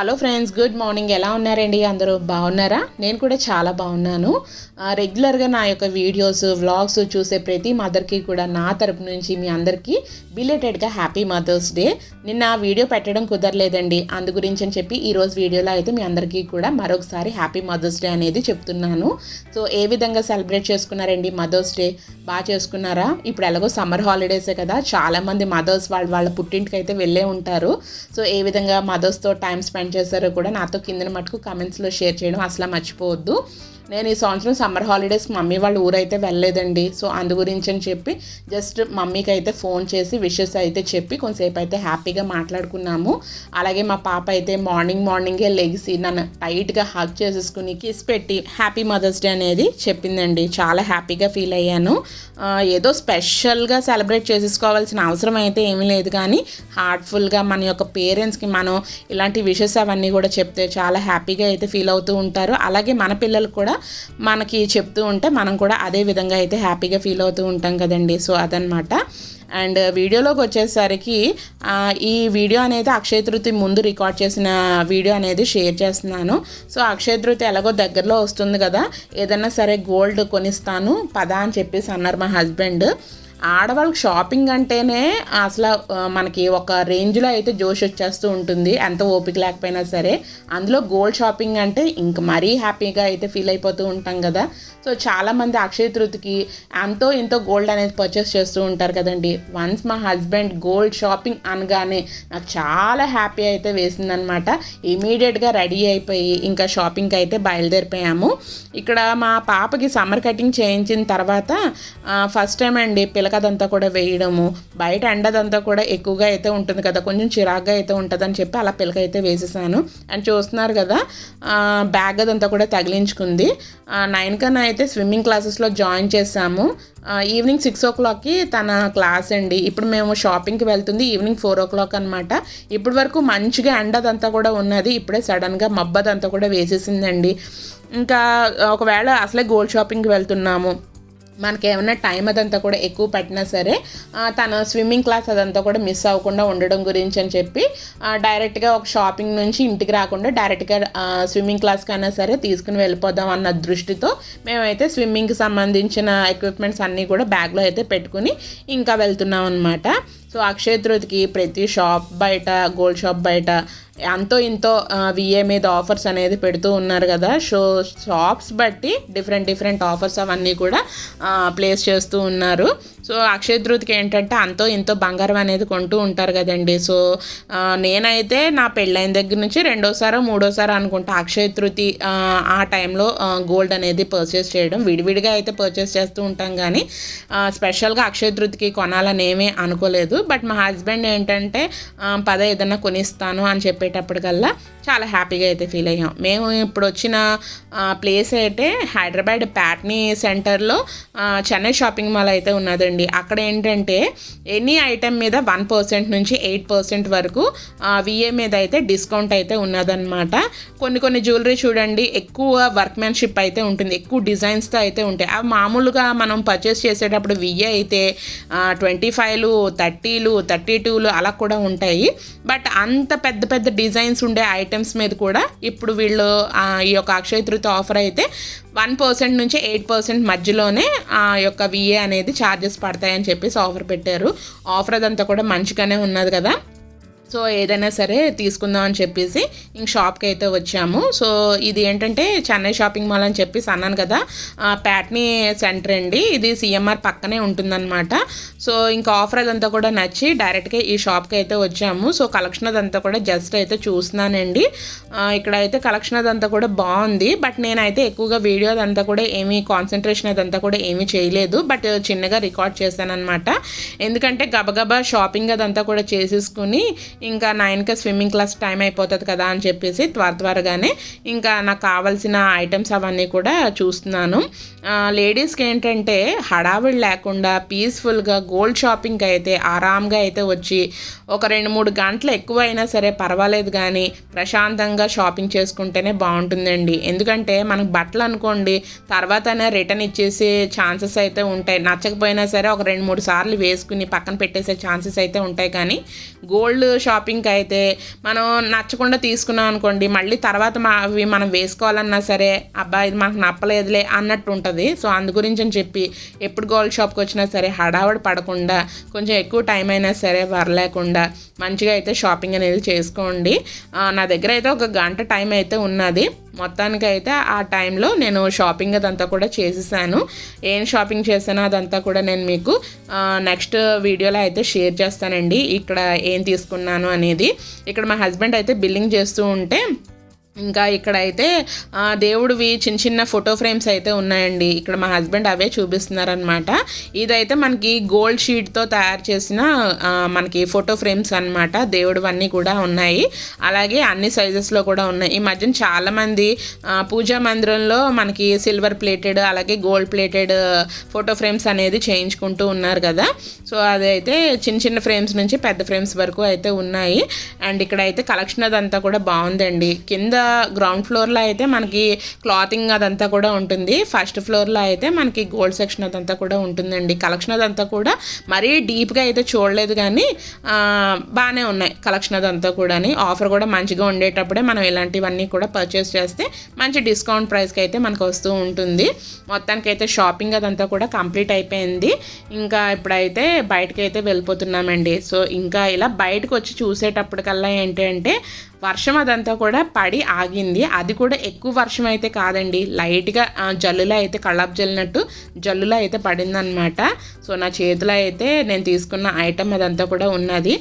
Hello friends good morning. ఎలా ఉన్నారండి? అందరూ బాగున్నారా? నేను కూడా చాలా బాగున్నాను. రెగ్యులర్గా నా యొక్క వీడియోస్ వ్లాగ్స్ చూసే ప్రతి మదర్కి కూడా నా తరపు నుంచి మీ అందరికీ బిలేటెడ్గా హ్యాపీ మదర్స్ డే నిన్న వీడియో పెట్టడం కుదరలేదండి. అందు గురించి అని చెప్పి ఈరోజు వీడియోలో అయితే మీ అందరికీ కూడా మరొకసారి హ్యాపీ మదర్స్ డే అనేది చెప్తున్నాను. సో ఏ విధంగా సెలబ్రేట్ చేసుకున్నారండి మదర్స్ డే బాగా చేసుకున్నారా? ఇప్పుడు ఎలాగో సమ్మర్ హాలిడేసే కదా. చాలామంది మదర్స్ వాళ్ళు వాళ్ళ పుట్టింటికి అయితే వెళ్ళే ఉంటారు. సో ఏ విధంగా మదర్స్తో టైం స్పెండ్ చేశారో కూడా నాతో కింద మటుకు కమెంట్స్లో షేర్ చేయడం అసలు మర్చిపోవద్దు. నేను ఈ సంవత్సరం సమ్మర్ హాలిడేస్ మమ్మీ వాళ్ళ ఊరైతే వెళ్ళలేదండి. సో అందు గురించి అని చెప్పి జస్ట్ మమ్మీకి అయితే ఫోన్ చేసి విషెస్ అయితే చెప్పి కొంతసేపు అయితే హ్యాపీగా మాట్లాడుకున్నాము. అలాగే మా పాప అయితే మార్నింగ్ మార్నింగే లెగిసి నన్ను టైట్గా హగ్ చేసేసుకుని కిస్ పెట్టి హ్యాపీ మదర్స్ డే అనేది చెప్పిందండి. చాలా హ్యాపీగా ఫీల్ అయ్యాను. ఏదో స్పెషల్గా సెలబ్రేట్ చేసేసుకోవాల్సిన అవసరం అయితే ఏమీ లేదు కానీ హార్ట్ఫుల్గా మన యొక్క పేరెంట్స్కి మనం ఇలాంటి విషెస్ అవన్నీ కూడా చెప్తే చాలా హ్యాపీగా అయితే ఫీల్ అవుతూ ఉంటారు. అలాగే మన పిల్లలు కూడా మనకి చెప్తూ ఉంటే మనం కూడా అదే విధంగా అయితే హ్యాపీగా ఫీల్ అవుతూ ఉంటాం కదండి. సో అదనమాట అండ్ వీడియోలోకి వచ్చేసరికి ఈ వీడియో అనేది అక్షయ తృతి ముందు రికార్డ్ చేసిన వీడియో అనేది షేర్ చేస్తున్నాను. సో అక్షయ తృతి ఎలాగో దగ్గరలో వస్తుంది కదా ఏదన్నా సరే గోల్డ్ కొనిస్తాను పదా అని చెప్పేసి అన్నారు మా హస్బెండ్. ఆడవాళ్ళకి షాపింగ్ అంటేనే అసలు మనకి ఒక రేంజ్లో అయితే జోష్ వచ్చేస్తూ ఉంటుంది. ఎంత ఓపిక లేకపోయినా సరే. అందులో గోల్డ్ షాపింగ్ అంటే ఇంక మరీ హ్యాపీగా అయితే ఫీల్ అయిపోతూ ఉంటాం కదా. సో చాలామంది అక్షయ తృతికి ఎంతో ఎంతో గోల్డ్ అనేది పర్చేస్ చేస్తూ ఉంటారు కదండి. వన్స్ మా హస్బెండ్ గోల్డ్ షాపింగ్ అనగానే నాకు చాలా హ్యాపీ అయితే వేసిందనమాట. ఇమీడియట్గా రెడీ అయిపోయి ఇంకా షాపింగ్కి అయితే బయలుదేరిపోయాము. ఇక్కడ మా పాపకి సమ్మర్ కటింగ్ చేయించిన తర్వాత ఫస్ట్ టైం అండి పిలకదంతా కూడా వేయడము బయట ఎండదంతా కూడా ఎక్కువగా అయితే ఉంటుంది కదా కొంచెం చిరాగ్గా అయితే ఉంటుందని చెప్పి అలా పిలక అయితే వేసేసాను. అండ్ చూస్తున్నారు కదా బ్యాగ్ అదంతా కూడా తగిలించుకుంది. నైన్ కన్నా అయితే స్విమ్మింగ్ క్లాసెస్లో జాయిన్ చేసాము ఈవినింగ్ సిక్స్ ఓ క్లాక్కి తన క్లాస్ అండి. ఇప్పుడు మేము షాపింగ్కి వెళ్తుంది ఈవినింగ్ ఫోర్ ఓ క్లాక్ అనమాట ఇప్పటి వరకు మంచిగా ఎండదంతా కూడా ఉన్నది ఇప్పుడే సడన్గా మబ్బదంతా కూడా వేసేసిందండి. ఇంకా ఒకవేళ అసలే గోల్డ్ షాపింగ్కి వెళ్తున్నాము. మనకి ఏమైనా టైం అదంతా కూడా ఎక్కువ పెట్టినా సరే తన స్విమ్మింగ్ క్లాస్ అదంతా కూడా మిస్ అవ్వకుండా ఉండడం గురించి అని చెప్పి డైరెక్ట్గా ఒక షాపింగ్ నుంచి ఇంటికి రాకుండా డైరెక్ట్గా స్విమ్మింగ్ క్లాస్కి అయినా సరే తీసుకుని వెళ్ళిపోదాం అన్న దృష్టితో మేమైతే స్విమ్మింగ్కి సంబంధించిన ఎక్విప్మెంట్స్ అన్నీ కూడా బ్యాగ్లో అయితే పెట్టుకుని ఇంకా వెళ్తున్నాం అనమాట సో అక్షయ తృతికి ప్రతి షాప్ బయట గోల్డ్ షాప్ బయట అంతో ఇంతో విఏ మీద ఆఫర్స్ అనేది పెడుతూ ఉన్నారు కదా. సో షాప్స్ బట్టి డిఫరెంట్ డిఫరెంట్ ఆఫర్స్ అవన్నీ కూడా ప్లేస్ చేస్తూ ఉన్నారు. సో అక్షయ తృతికి ఏంటంటే అంతో ఇంతో బంగారం అనేది కొంటూ ఉంటారు కదండి. సో నేనైతే నా పెళ్ళైన దగ్గర నుంచి రెండోసారో మూడోసారో అనుకుంటా అక్షయ తృతి ఆ, టైంలో గోల్డ్ అనేది పర్చేస్ చేయడం. విడివిడిగా అయితే పర్చేస్ చేస్తూ ఉంటాం కానీ స్పెషల్గా అక్షయ తృతికి కొనాలని ఏమీ అనుకోలేదు. బట్ మా హస్బెండ్ ఏంటంటే పద ఏదైనా కొనిస్తాను అని చెప్పి చెప్పేటప్పటికల్లా చాలా హ్యాపీగా అయితే ఫీల్ అయ్యాం. మేము ఇప్పుడు వచ్చిన ప్లేస్ అయితే హైదరాబాద్ ప్యాట్నీ సెంటర్లో చెన్నై షాపింగ్ మాల్ అయితే ఉన్నదండి. అక్కడ ఏంటంటే ఎనీ ఐటెం మీద వన్ పర్సెంట్ నుంచి ఎయిట్ పర్సెంట్ వరకు విఏ మీద అయితే డిస్కౌంట్ అయితే ఉన్నదన్నమాట. కొన్ని కొన్ని జ్యువెలరీ చూడండి ఎక్కువ వర్క్మెన్షిప్ అయితే ఉంటుంది. ఎక్కువ డిజైన్స్తో అయితే ఉంటాయి. అవి మామూలుగా మనం పర్చేస్ చేసేటప్పుడు విఏ అయితే ట్వంటీ ఫైవ్లు థర్టీలు థర్టీ టూలు అలా కూడా ఉంటాయి. బట్ అంత పెద్ద పెద్ద డిజైన్స్ ఉండే ఐటమ్స్ మీద కూడా ఇప్పుడు వీళ్ళు ఈ యొక్క అక్షయ తృతి ఆఫర్ అయితే వన్ పర్సెంట్ నుంచి ఎయిట్ పర్సెంట్ మధ్యలోనే ఆ యొక్క విఏ అనేది ఛార్జెస్ పడతాయని చెప్పేసి ఆఫర్ పెట్టారు. ఆఫర్ అదంతా కూడా మంచిగానే ఉన్నది కదా. సో ఏదైనా సరే తీసుకుందాం అని చెప్పేసి ఇంక షాప్కి అయితే వచ్చాము. సో ఇది ఏంటంటే చెన్నై షాపింగ్ మాల్ అని చెప్పేసి అన్నాను కదా. ప్యాట్నీ సెంటర్ అండి. ఇది సిఎంఆర్ పక్కనే ఉంటుందన్నమాట. సో ఇంకా ఆఫర్ అదంతా కూడా నచ్చి డైరెక్ట్గా ఈ షాప్కి అయితే వచ్చాము. సో కలెక్షన్ అదంతా కూడా జస్ట్ అయితే చూస్తున్నానండి. ఇక్కడ అయితే కలెక్షన్ అదంతా కూడా బాగుంది. బట్ నేనైతే ఎక్కువగా వీడియో అదంతా కూడా ఏమీ కాన్సన్ట్రేషన్ అదంతా కూడా ఏమీ చేయలేదు. బట్ చిన్నగా రికార్డ్ చేశాను అనమాట ఎందుకంటే గబగబా షాపింగ్ అదంతా కూడా చేసేసుకుని ఇంకా నైన్కి స్విమ్మింగ్ క్లాస్ టైం అయిపోతుంది కదా అని చెప్పేసి త్వర త్వరగానే ఇంకా నాకు కావాల్సిన ఐటమ్స్ అవన్నీ కూడా చూస్తున్నాను. లేడీస్కి ఏంటంటే హడావిడి లేకుండా పీస్ఫుల్గా గోల్డ్ షాపింగ్కి అయితే ఆరామ్గా అయితే వచ్చి ఒక రెండు మూడు గంటలు ఎక్కువ అయినా సరే పర్వాలేదు కానీ ప్రశాంతంగా షాపింగ్ చేసుకుంటేనే బాగుంటుందండి. ఎందుకంటే మనకు బట్టలు అనుకోండి తర్వాతనే రిటర్న్ ఇచ్చేసే ఛాన్సెస్ అయితే ఉంటాయి. నచ్చకపోయినా సరే ఒక రెండు మూడు సార్లు వేసుకుని పక్కన పెట్టేసే ఛాన్సెస్ అయితే ఉంటాయి కానీ గోల్డ్ షాప్ షాపింగ్కి అయితే మనం నచ్చకుండా తీసుకున్నాం అనుకోండి మళ్ళీ తర్వాత మా అవి మనం వేసుకోవాలన్నా సరే అబ్బా ఇది మనకు నప్పలేదులే అన్నట్టు ఉంటుంది. సో అందు గురించి అని చెప్పి ఎప్పుడు గోల్డ్ షాప్కి వచ్చినా సరే హడావడి పడకుండా కొంచెం ఎక్కువ టైం అయినా సరే వరలేకుండా మంచిగా అయితే షాపింగ్ అనేది చేసుకోండి. నా దగ్గర అయితే ఒక గంట టైం అయితే ఉన్నది. మొత్తానికి అయితే ఆ టైంలో నేను షాపింగ్ అదంతా కూడా చేసేసాను. ఏం షాపింగ్ చేశానో అదంతా కూడా నేను మీకు నెక్స్ట్ వీడియోలో అయితే షేర్ చేస్తానండి. ఇక్కడ ఏం తీసుకున్నాను అనేది. ఇక్కడ మా హస్బెండ్ అయితే బిల్లింగ్ చేస్తూ ఉంటే ఇంకా ఇక్కడైతే దేవుడివి చిన్న చిన్న ఫోటో ఫ్రేమ్స్ అయితే ఉన్నాయండి. ఇక్కడ మా హస్బెండ్ అవే చూపిస్తున్నారనమాట ఇదైతే మనకి గోల్డ్ షీట్తో తయారు చేసిన మనకి ఫోటో ఫ్రేమ్స్ అనమాట దేవుడివన్నీ కూడా ఉన్నాయి. అలాగే అన్ని సైజెస్లో కూడా ఉన్నాయి. ఈ మధ్యన చాలామంది పూజా మందిరంలో మనకి సిల్వర్ ప్లేటెడ్ అలాగే గోల్డ్ ప్లేటెడ్ ఫోటో ఫ్రేమ్స్ అనేది చేయించుకుంటూ ఉన్నారు కదా. సో అదైతే చిన్న చిన్న ఫ్రేమ్స్ నుంచి పెద్ద ఫ్రేమ్స్ వరకు అయితే ఉన్నాయి. అండ్ ఇక్కడైతే కలెక్షన్ అదంతా కూడా బాగుందండి. కింద గ్రౌండ్ ఫ్లోర్లో అయితే మనకి క్లాతింగ్ అదంతా కూడా ఉంటుంది. ఫస్ట్ ఫ్లోర్లో అయితే మనకి గోల్డ్ సెక్షన్ అదంతా కూడా ఉంటుందండి. కలెక్షన్ అదంతా కూడా మరీ డీప్గా అయితే చూడలేదు కానీ బాగానే ఉన్నాయి కలెక్షన్ అదంతా కూడా ఆఫర్ కూడా మంచిగా ఉండేటప్పుడే మనం ఇలాంటివన్నీ కూడా పర్చేస్ చేస్తే మంచి డిస్కౌంట్ ప్రైస్కి అయితే మనకు వస్తూ ఉంటుంది. మొత్తానికి అయితే షాపింగ్ అదంతా కూడా కంప్లీట్ అయిపోయింది. ఇంకా ఇప్పుడైతే బయటకి అయితే వెళ్ళిపోతున్నామండి. సో ఇంకా ఇలా బయటకు వచ్చి చూసేటప్పటికల్లా ఏంటంటే వర్షం అదంతా కూడా పడి ఆగింది. అది కూడా ఎక్కువ వర్షం అయితే కాదండి. లైట్గా జల్లులో అయితే కళ్ళాపు జల్లినట్టు జల్లులో అయితే పడిందనమాట సో నా చేతిలో అయితే నేను తీసుకున్న ఐటెం అదంతా కూడా ఉన్నది.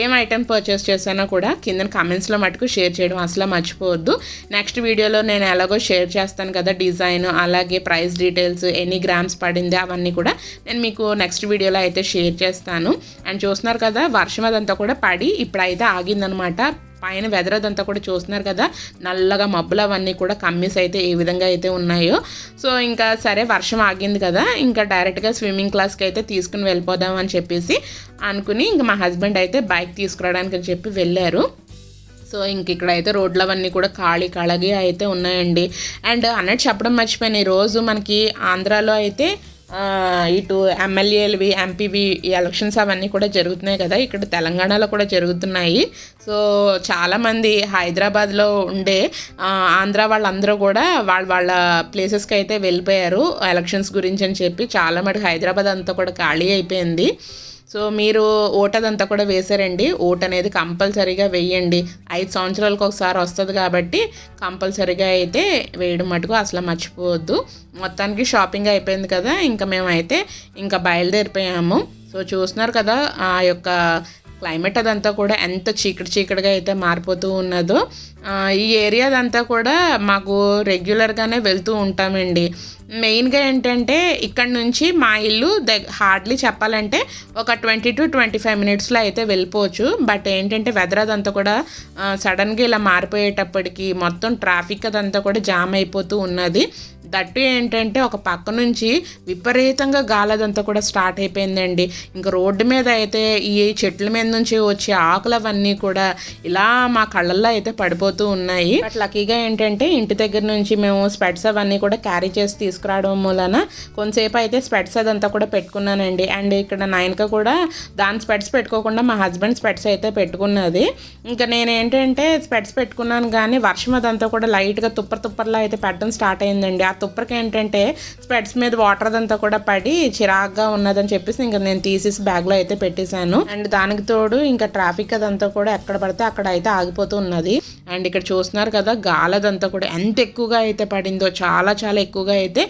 ఏం ఐటెం పర్చేస్ చేశానో కూడా కింద కమెంట్స్లో మటుకు షేర్ చేయడం అసలు మర్చిపోవద్దు. నెక్స్ట్ వీడియోలో నేను ఎలాగో షేర్ చేస్తాను కదా డిజైన్ అలాగే ప్రైస్ డీటెయిల్స్ ఎన్ని గ్రామ్స్ పడింది అవన్నీ కూడా నేను మీకు నెక్స్ట్ వీడియోలో అయితే షేర్ చేస్తాను. అండ్ చూస్తున్నారు కదా వర్షం అదంతా కూడా పడి ఇప్పుడైతే ఆగిందనమాట పైన వెదర్ అదంతా కూడా చూస్తున్నారు కదా నల్లగా మబ్బులు అవన్నీ కూడా కమ్మీస్ అయితే ఏ విధంగా అయితే ఉన్నాయో. సో ఇంకా సరే వర్షం ఆగింది కదా ఇంకా డైరెక్ట్గా స్విమ్మింగ్ క్లాస్కి అయితే తీసుకుని వెళ్ళిపోదాం అని చెప్పేసి అనుకుని ఇంకా మా హస్బెండ్ అయితే బైక్ తీసుకురావడానికి అని చెప్పి వెళ్ళారు. సో ఇంక ఇక్కడ అయితే రోడ్లు అవన్నీ కూడా ఖాళీ ఖాళీగా అయితే ఉన్నాయండి. అండ్ అన్నట్టు చెప్పడం మర్చిపోయాను ఈరోజు మనకి ఆంధ్రాలో అయితే ఇటు ఎమ్మెల్యేలవి ఎంపీవి ఎలక్షన్స్ అవన్నీ కూడా జరుగుతున్నాయి కదా. ఇక్కడ తెలంగాణలో కూడా జరుగుతున్నాయి. సో చాలామంది హైదరాబాద్లో ఉండే ఆంధ్ర వాళ్ళందరూ కూడా వాళ్ళ వాళ్ళ ప్లేసెస్కి అయితే వెళ్ళిపోయారు. ఎలక్షన్స్ గురించి అని చెప్పి చాలా మటుకు హైదరాబాద్ అంతా కూడా ఖాళీ అయిపోయింది. సో మీరు ఓటదంతా కూడా వేసారండి. ఓట్ అనేది కంపల్సరీగా వేయండి. ఐదు సంవత్సరాలకు ఒకసారి వస్తుంది కాబట్టి కంపల్సరీగా అయితే వేయడం మటుకు అసలు మర్చిపోవద్దు. మొత్తానికి షాపింగ్ అయిపోయింది కదా ఇంకా మేమైతే ఇంకా బయలుదేరిపోయాము. సో చూస్తున్నారు కదా ఆ యొక్క క్లైమేట్ అదంతా కూడా ఎంత చీకటి చీకటిగా అయితే మారిపోతూ ఉన్నదో ఈ ఏరియా అదంతా కూడా మాకు రెగ్యులర్గానే వెళ్తూ ఉంటామండి. మెయిన్గా ఏంటంటే ఇక్కడ నుంచి మా ఇల్లు దగ్ హార్డ్లీ చెప్పాలంటే ఒక ట్వంటీ టు ట్వంటీ ఫైవ్ మినిట్స్లో అయితే వెళ్ళిపోవచ్చు. బట్ ఏంటంటే వెదర్ అదంతా కూడా సడన్గా ఇలా మారిపోయేటప్పటికి మొత్తం ట్రాఫిక్ అదంతా కూడా జామ్ అయిపోతూ ఉన్నది. దట్టు ఏంటంటే ఒక పక్క నుంచి విపరీతంగా గాలదంతా కూడా స్టార్ట్ అయిపోయిందండి. ఇంకా రోడ్డు మీద అయితే ఈ చెట్ల మీద నుంచి వచ్చే ఆకులు అవన్నీ కూడా ఇలా మా కళ్ళల్లో అయితే పడిపోతూ ఉన్నాయి. బట్ లక్కీగా ఏంటంటే ఇంటి దగ్గర నుంచి మేము స్పెట్స్ అవన్నీ కూడా క్యారీ చేసి తీసుకురావడం మూలన కొంతసేపు అయితే స్పెట్స్ అదంతా కూడా పెట్టుకున్నానండి. అండ్ ఇక్కడ నాయనక కూడా దాని స్పెట్స్ పెట్టుకోకుండా మా హస్బెండ్ స్పెట్స్ అయితే పెట్టుకున్నది. ఇంకా నేను ఏంటంటే స్పెట్స్ పెట్టుకున్నాను కానీ వర్షం అదంతా కూడా లైట్గా తుప్పర్ తుప్పర్లా అయితే పెట్టడం స్టార్ట్ అయిందండి. ఆ తుప్పరికి ఏంటంటే స్పెట్స్ మీద వాటర్ అదంతా కూడా పడి చిరాగ్గా ఉన్నదని చెప్పేసి ఇంకా నేను తీసేసి బ్యాగ్లో అయితే పెట్టేశాను. అండ్ దానికి తోడు ఇంకా ట్రాఫిక్ అదంతా కూడా ఎక్కడ పడితే అక్కడ అయితే ఆగిపోతూ ఉన్నది. అండ్ ఇక్కడ చూస్తున్నారు కదా గాలదంతా కూడా ఎంత ఎక్కువగా అయితే పడిందో చాలా చాలా ఎక్కువగా అయితే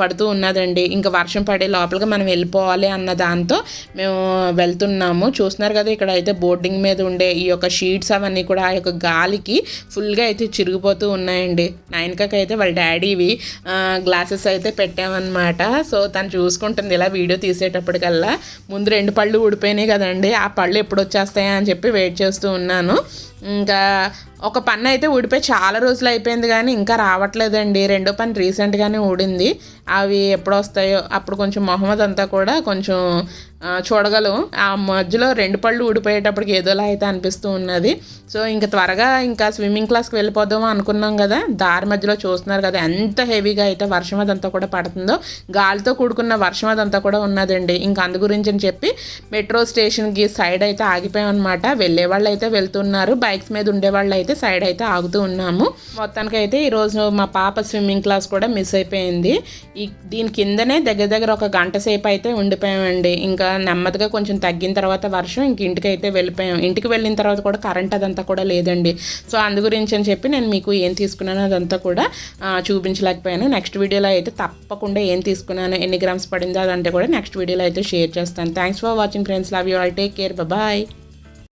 పడుతూ ఉన్నదండి. ఇంకా వర్షం పడే లోపలికి మనం వెళ్ళిపోవాలి అన్న దాంతో మేము వెళ్తున్నాము. చూస్తున్నారు కదా ఇక్కడ అయితే బోర్డింగ్ మీద ఉండే ఈ యొక్క షీట్స్ అవన్నీ కూడా ఆ యొక్క గాలికి ఫుల్గా అయితే చిరిగిపోతూ ఉన్నాయండి. నైన్కకి అయితే వాళ్ళ డాడీవి గ్లాసెస్ అయితే పెట్టామన్నమాట. సో తను చూసుకుంటుంది ఇలా వీడియో తీసేటప్పటికల్లా. ముందు రెండు పళ్ళు ఊడిపోయినాయి కదండి ఆ పళ్ళు ఎప్పుడు వచ్చేస్తాయా అని చెప్పి వెయిట్ చేస్తూ ఉన్నాను. ఇంకా ఒక పన్ను అయితే ఊడిపోయి చాలా రోజులు అయిపోయింది కానీ ఇంకా రావట్లేదండి. రెండో పని రీసెంట్గానే ఊడింది. అవి ఎప్పుడు వస్తాయో అప్పుడు కొంచెం మొహమ్మద్ అంతా కూడా కొంచెం చూడగలం ఆ మధ్యలో రెండు పళ్ళు ఊడిపోయేటప్పటికి ఏదోలా అయితే అనిపిస్తూ ఉన్నది. సో ఇంకా త్వరగా ఇంకా స్విమ్మింగ్ క్లాస్కి వెళ్ళిపోదాం అనుకున్నాం కదా. దారి మధ్యలో చూస్తున్నారు కదా ఎంత హెవీగా అయితే వర్షం అదంతా కూడా పడుతుందో. గాలితో కూడుకున్న వర్షం అదంతా కూడా ఉన్నదండి. ఇంకా అందు గురించి అని చెప్పి మెట్రో స్టేషన్కి సైడ్ అయితే ఆగిపోయాం అనమాట వెళ్ళే వాళ్ళు అయితే వెళ్తున్నారు. బైక్స్ మీద ఉండే వాళ్ళు అయితే సైడ్ అయితే ఆగుతూ ఉన్నాము. మొత్తానికి అయితే ఈరోజు మా పాప స్విమ్మింగ్ క్లాస్ కూడా మిస్ అయిపోయింది. ఈ దీని కిందనే దగ్గర దగ్గర ఒక గంట సేపు అయితే ఉండిపోయామండి. ఇంకా నెమ్మదిగా కొంచెం తగ్గిన తర్వాత వర్షం ఇంక ఇంటికి అయితే వెళ్ళిపోయాం. ఇంటికి వెళ్ళిన తర్వాత కూడా కరెంట్ అదంతా కూడా లేదండి. సో అందు గురించి అని చెప్పి నేను మీకు ఏం తీసుకున్నానో అదంతా కూడా చూపించలేకపోయాను. నెక్స్ట్ వీడియోలో అయితే తప్పకుండా ఏం తీసుకున్నాను ఎన్ని గ్రామ్స్ పడిందో అదంటే కూడా నెక్స్ట్ వీడియోలో అయితే షేర్ చేస్తాను. Thanks for watching friends love you all take care bye